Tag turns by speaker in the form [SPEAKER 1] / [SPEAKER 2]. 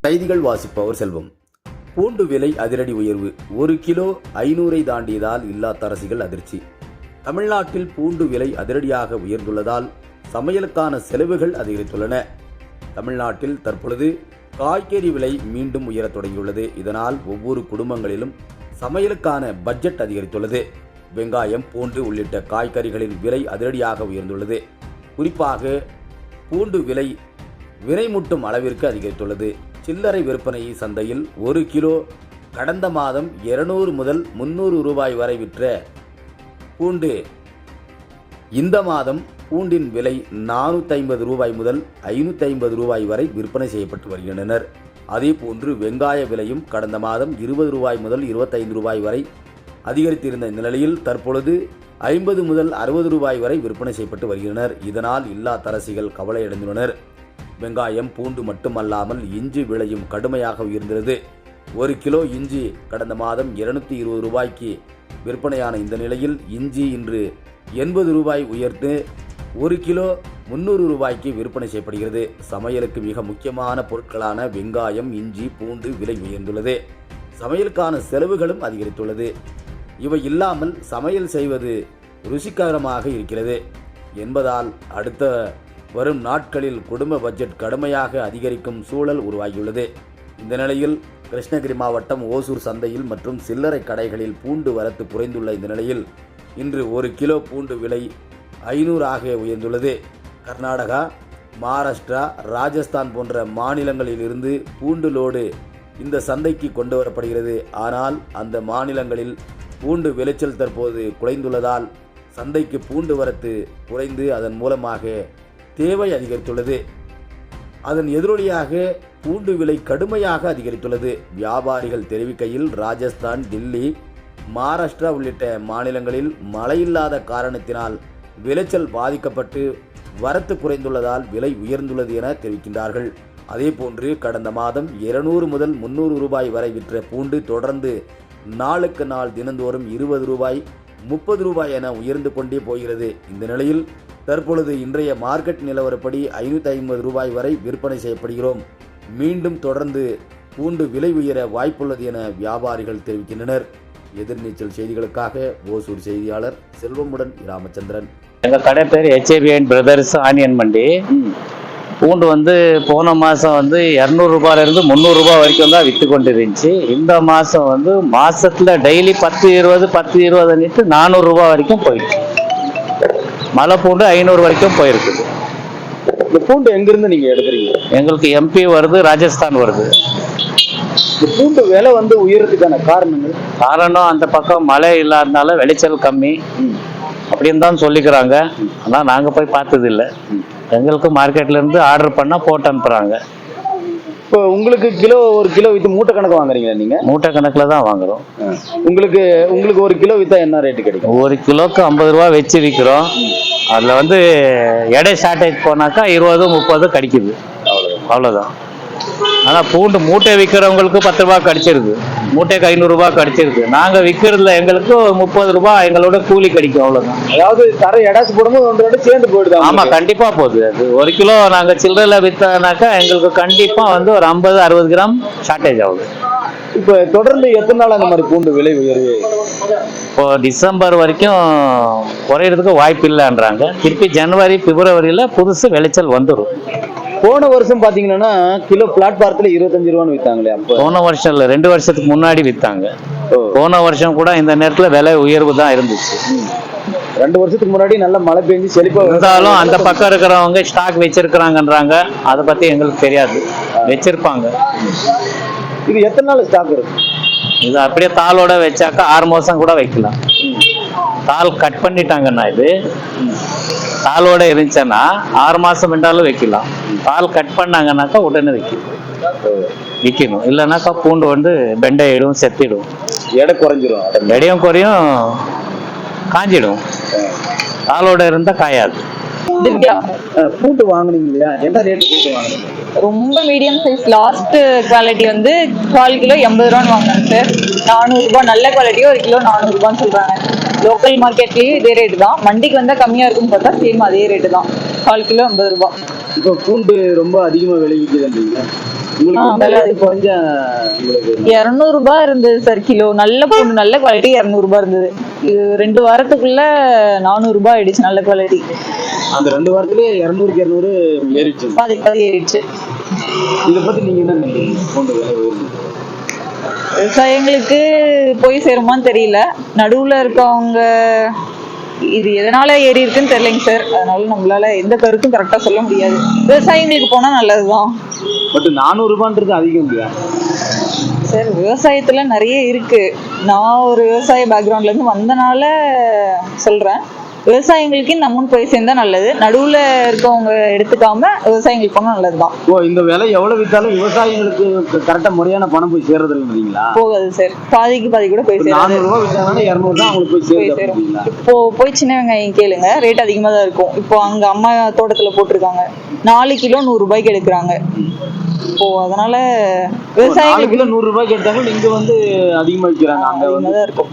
[SPEAKER 1] செய்திகள் வாசிப்பவர் செல்வம். பூண்டு விலை அதிரடி உயர்வு. ஒரு கிலோ ஐநூறை தாண்டியதால் இல்லத்தரசிகள் அதிர்ச்சி. தமிழ்நாட்டில் பூண்டு விலை அதிரடியாக உயர்ந்துள்ளதால் சமையலுக்கான செலவுகள் அதிகரித்துள்ளன. தமிழ்நாட்டில் தற்பொழுது காய்கறி விலை மீண்டும் உயரத் தொடங்கியுள்ளது. இதனால் ஒவ்வொரு குடும்பங்களிலும் சமையலுக்கான பட்ஜெட் அதிகரித்துள்ளது. வெங்காயம் பூண்டு உள்ளிட்ட காய்கறிகளின் விலை அதிரடியாக உயர்ந்துள்ளது. குறிப்பாக பூண்டு விலை விரைமுட்டும் அளவிற்கு அதிகரித்துள்ளது. சில்லறை விற்பனை சந்தையில் ஒரு கிலோ கடந்த மாதம் 200 முதல் முன்னூறு ரூபாய் வரை விற்ற பூண்டு இந்த மாதம் பூண்டின் விலை 450 ரூபாய் முதல் 550 ரூபாய் வரை விற்பனை செய்யப்பட்டு வருகின்றனர். அதேபோன்று வெங்காய விலையும் கடந்த மாதம் 20 ரூபாய் முதல் 25 ரூபாய் வரை அதிகரித்திருந்த இந்த நிலையில் தற்பொழுது ஐம்பது முதல் அறுபது ரூபாய் வரை விற்பனை செய்யப்பட்டு வருகின்றனர். இதனால் இல்லா தரசிகள் கவலையடைந்துள்ளனர் வெங்காயம் பூண்டு மட்டுமல்லாமல் இஞ்சி விலையும் கடுமையாக உயர்ந்தது ஒரு கிலோ இஞ்சி கடந்த மாதம் இருநூத்தி இருபது ரூபாய்க்கு விற்பனையான இந்த நிலையில் இஞ்சி இன்று எண்பது ரூபாய் உயர்த்து ஒரு கிலோ முந்நூறு ரூபாய்க்கு விற்பனை செய்யப்படுகிறது. சமையலுக்கு மிக முக்கியமான பொருட்களான வெங்காயம் இஞ்சி பூண்டு விலை உயர்ந்துள்ளது. சமையலுக்கான செலவுகளும் அதிகரித்துள்ளது. இவை இல்லாமல் சமையல் செய்வது ருசிகரமாக இருக்கிறது. என்பதால் அடுத்த வரும் நாட்களில் குடும்ப பட்ஜெட் கடுமையாக அதிகரிக்கும் சூழல் உருவாகியுள்ளது. இந்த நிலையில் கிருஷ்ணகிரி மாவட்டம் ஓசூர் சந்தையில் மற்றும் சில்லறை கடைகளில் பூண்டு வரத்து குறைந்துள்ள இந்த நிலையில் இன்று ஒரு கிலோ பூண்டு விலை ஐநூறாக உயர்ந்துள்ளது. கர்நாடகா மகாராஷ்டிரா ராஜஸ்தான் போன்ற மாநிலங்களில் இருந்து பூண்டு லோடு இந்த சந்தைக்கு கொண்டு வரப்படுகிறது. ஆனால் அந்த மாநிலங்களில் பூண்டு விளைச்சல் தற்போது குறைந்துள்ளதால் சந்தைக்கு பூண்டு வரத்து குறைந்து அதன் மூலமாக தேவை அதிகரித்துள்ளது. அதன் எதிரொலியாக பூண்டு விலை கடுமையாக அதிகரித்துள்ளது. வியாபாரிகள் தெரிவிக்கையில் ராஜஸ்தான் டெல்லி மகாராஷ்டிரா உள்ளிட்ட மாநிலங்களில் மழையில்லாத காரணத்தினால் விளைச்சல் பாதிக்கப்பட்டு வரத்து குறைந்துள்ளதால் விலை உயர்ந்துள்ளது என தெரிவிக்கின்றார்கள். அதேபோன்று கடந்த மாதம் 200 முதல் முன்னூறு ரூபாய் வரை விற்ற பூண்டு தொடர்ந்து நாளுக்கு நாள் தினந்தோறும் இருபது ரூபாய் முப்பது ரூபாய் என உயர்ந்து கொண்டே போகிறது. இந்த நிலையில் தற்பொழுது இன்றைய மார்க்கெட் நிலவரப்படி ஐநூற்றி ஐம்பது ரூபாய் வரை விற்பனை செய்யப்படுகிறோம். மீண்டும் தொடர்ந்து பூண்டு விலை உயர வாய்ப்புள்ளது என வியாபாரிகள் தெரிவிக்கின்றனர். எதிர்நீச்சல் செய்திகளுக்காக ஓசூர் செய்தியாளர் செல்வமுடன் ராமச்சந்திரன்
[SPEAKER 2] எங்க கடை பேர் ஹெச்ஏபிஎன் பிரதர்ஸ் ஆனியன் மண்டி பூண்டு வந்து போன மாசம் வந்து இரநூறுபால இருந்து முந்நூறு ரூபாய் வரைக்கும் தான் வித்து கொண்டு இருந்துச்சு இந்த மாசம் வந்து மாசத்துல டெய்லி பத்து இருபது பத்து இருபதுன்னுட்டு நானூறு ரூபாய் வரைக்கும் போயிடுச்சு மலை பூண்டு ஐநூறு வரைக்கும் போயிருக்குது
[SPEAKER 3] இந்த பூண்டு எங்கிருந்து நீங்க எடுக்கிறீங்க?
[SPEAKER 2] எங்களுக்கு எம்பி வருது ராஜஸ்தான் வருது.
[SPEAKER 3] இந்த பூண்டு விலை வந்து உயரத்துக்கான காரணங்கள்?
[SPEAKER 2] காரணம் அந்த பக்கம் மழை இல்லாதனால விளைச்சல் கம்மி. அப்படின்னு தான் சொல்லிக்கிறாங்க. ஆனால் நாங்கள் போய் பார்த்தது இல்லை எங்களுக்கு மார்க்கெட்ல இருந்து ஆர்டர் பண்ணால் போட்டு அனுப்புகிறாங்க
[SPEAKER 3] இப்போ உங்களுக்கு கிலோ ஒரு கிலோ வித்து மூட்டை கணக்கு வாங்குறீங்களா நீங்க?
[SPEAKER 2] மூட்டை கணக்கில் தான் வாங்குறோம்.
[SPEAKER 3] உங்களுக்கு உங்களுக்கு ஒரு கிலோ வித்தா என்ன ரேட்டு கிடைக்கும்?
[SPEAKER 2] ஒரு கிலோக்கு ஐம்பது ரூபா வச்சு விற்கிறோம் அதில் வந்து எடை ஷார்ட்டேஜ் போனாக்கா இருபது முப்பது கிடைக்குது. அவ்வளோதான் ஆனால் பூண்டு மூட்டை விற்கிறவங்களுக்கு பத்து ரூபா கிடைச்சிருது. மூட்டைக்கு ஐநூறுரூபா கிடைச்சிருது. நாங்கள் விற்கிறதுல எங்களுக்கு முப்பது ரூபா எங்களோட கூலி கிடைக்கும் அவ்வளோதான்
[SPEAKER 3] அதாவது தர எடாச்சு போடும்போது ஒன்று ரெண்டு சேர்ந்து போயிடுது
[SPEAKER 2] ஆமா
[SPEAKER 3] உங்களுக்கு.
[SPEAKER 2] கண்டிப்பா போகுது. அது ஒரு கிலோ நாங்க சில்லறையில வித்தனாக்கா எங்களுக்கு கண்டிப்பா வந்து ஒரு ஐம்பது அறுபது கிராம் ஷார்ட்டேஜ் ஆகுது.
[SPEAKER 3] இப்போ தொடர்ந்து எத்தனை நாள் அந்த மாதிரி பூண்டு விலை உயர்வு
[SPEAKER 2] இப்போ டிசம்பர் வரைக்கும் குறையிறதுக்கு வாய்ப்பு இல்லைன்றாங்க. திருப்பி ஜனவரி பிப்ரவரியில புதுசு விளைச்சல் வந்துடும்
[SPEAKER 3] போன வருஷம் பாத்தீங்கன்னா கிலோ பிளாட்பாரத்துல இருபத்தஞ்சு ரூபான்னு வித்தாங்களே அப்போ.
[SPEAKER 2] போன வருஷம் இல்ல ரெண்டு வருஷத்துக்கு முன்னாடி வித்தாங்க. போன வருஷம் கூட இந்த நேரத்துல விலை உயர்வு தான் இருந்துச்சு.
[SPEAKER 3] ரெண்டு வருஷத்துக்கு முன்னாடி நல்ல மழை பெஞ்சு செழிப்பா
[SPEAKER 2] இருந்தாலும் அந்த பக்கம் இருக்கிறவங்க ஸ்டாக் வச்சிருக்கிறாங்கன்றாங்க. அதை பத்தி எங்களுக்கு தெரியாது. வச்சிருப்பாங்க.
[SPEAKER 3] இது எத்தனை நாள் ஸ்டாக் இருக்கு?
[SPEAKER 2] இது அப்படியே தாளோட வச்சாக்கா ஆறு மாசம் கூட வைக்கலாம். தாள் கட் பண்ணிட்டாங்கண்ணா இது. தாளோட இருந்துச்சுன்னா ஆறு மாசம் ரெண்டாலும் வைக்கலாம். தாள் கட் பண்ணாங்கன்னாக்கா உடனே வைக்கணும். விற்கணும் இல்லைனாக்கா பூண்டு வந்து பெண்டையிடும் செத்திடும்.
[SPEAKER 3] எடை குறைஞ்சிரும் அட-
[SPEAKER 2] எடையும் குறையும் காஞ்சிடும். தாளோட இருந்தால் காயாது.
[SPEAKER 3] பூண்டு வாங்குனீங்க இல்லையா என்ன ரேட் பூண்டு வாங்குனீங்க?
[SPEAKER 4] ரொம்ப மீடியம் சைஸ் லாஸ்ட் குவாலிட்டி வந்து கால் கிலோ எண்பது ரூபான்னு வாங்கினாங்க சார் நானூறுரூபா நல்ல குவாலிட்டி ஒரு கிலோ நானூறுரூபான்னு சொல்கிறாங்க லோக்கல் மார்க்கெட்லயும் இதே ரேட்டு தான். மண்டிக்கு வந்தா கம்மியா இருக்கும்னு பார்த்தா சேம் அதே ரேட்டு தான். கால் கிலோ ஐம்பது ரூபாய்
[SPEAKER 3] இப்போ பூண்டு ரொம்ப அதிகமா விளைவிக்குதுன்றீங்க உங்களுக்கு
[SPEAKER 4] ஆ,
[SPEAKER 3] எந்த
[SPEAKER 4] விலை
[SPEAKER 3] rate குறைஞ்சா உங்களுக்கு
[SPEAKER 4] இரநூறு ரூபாய் இருந்தது சார் கிலோ. நல்ல பூண்டு நல்ல குவாலிட்டி இரநூறு ரூபாய் இருந்தது. இது ரெண்டு வாரத்துக்குள்ள நானூறு ரூபாய் ஆயிடுச்சு நல்ல குவாலிட்டி
[SPEAKER 3] அந்த ரெண்டு வாரத்திலேயே இரநூறுக்கு இரநூறு ஏறிடுச்சு.
[SPEAKER 4] பாதி பாதி ஆயிடுச்சு
[SPEAKER 3] இதை பத்தி நீங்க என்ன நினைக்கிறீங்க? பூண்டு விலை
[SPEAKER 4] விவசாயிங்களுக்கு போய் சேருமான்னு தெரியல. நடுவுல இருக்கவங்க இது எதனால ஏறி இருக்குன்னு தெரியலைங்க சார். அதனால நம்மளால எந்த கருத்தும் கரெக்டா சொல்ல முடியாது. விவசாயிங்களுக்கு போனா நல்லதுதான்.
[SPEAKER 3] பட் நானூறு ரூபான்றது அதிகம் இல்லையா?
[SPEAKER 4] சார் விவசாயத்துல நிறைய இருக்கு. நான் ஒரு விவசாய பேக்ரவுண்ட்ல இருந்து வந்தனால சொல்றேன். விவசாயிங்களுக்கு இந்த அமௌண்ட் போய் சேர்ந்தா நல்லது. நடுவுல இருக்கவங்க எடுத்துக்காம விவசாயிங்களுக்கு போனா நல்லதுதான்.
[SPEAKER 3] ஓ இந்த விலை எவ்வளவு வித்தாலும் விவசாயிகளுக்கு கரெக்டா முறையான பணம் போய் சேர்றது இல்லைங்களா?
[SPEAKER 4] போகாது சார் பாதிக்கு பாதி கூட போய் சேராது.
[SPEAKER 3] நானூறு ரூபாய் வித்தாங்கன்னா இரநூறு தான் அவங்களுக்கு போய்
[SPEAKER 4] சேரும். இப்போ போய் சின்ன வெங்காயம் கேளுங்க. ரேட் அதிகமா தான் இருக்கும். இப்போ அங்க அம்மா தோட்டத்துல போட்டிருக்காங்க. நாலு கிலோ நூறு ரூபாய்க்கு எடுக்கிறாங்க. இப்போ அதனால விவசாயிகளுக்கு
[SPEAKER 3] நூறு ரூபாய்க்கு எடுத்தாங்க இங்க வந்து அதிகமா விற்கிறாங்க அங்க வந்து
[SPEAKER 4] இருக்கும்.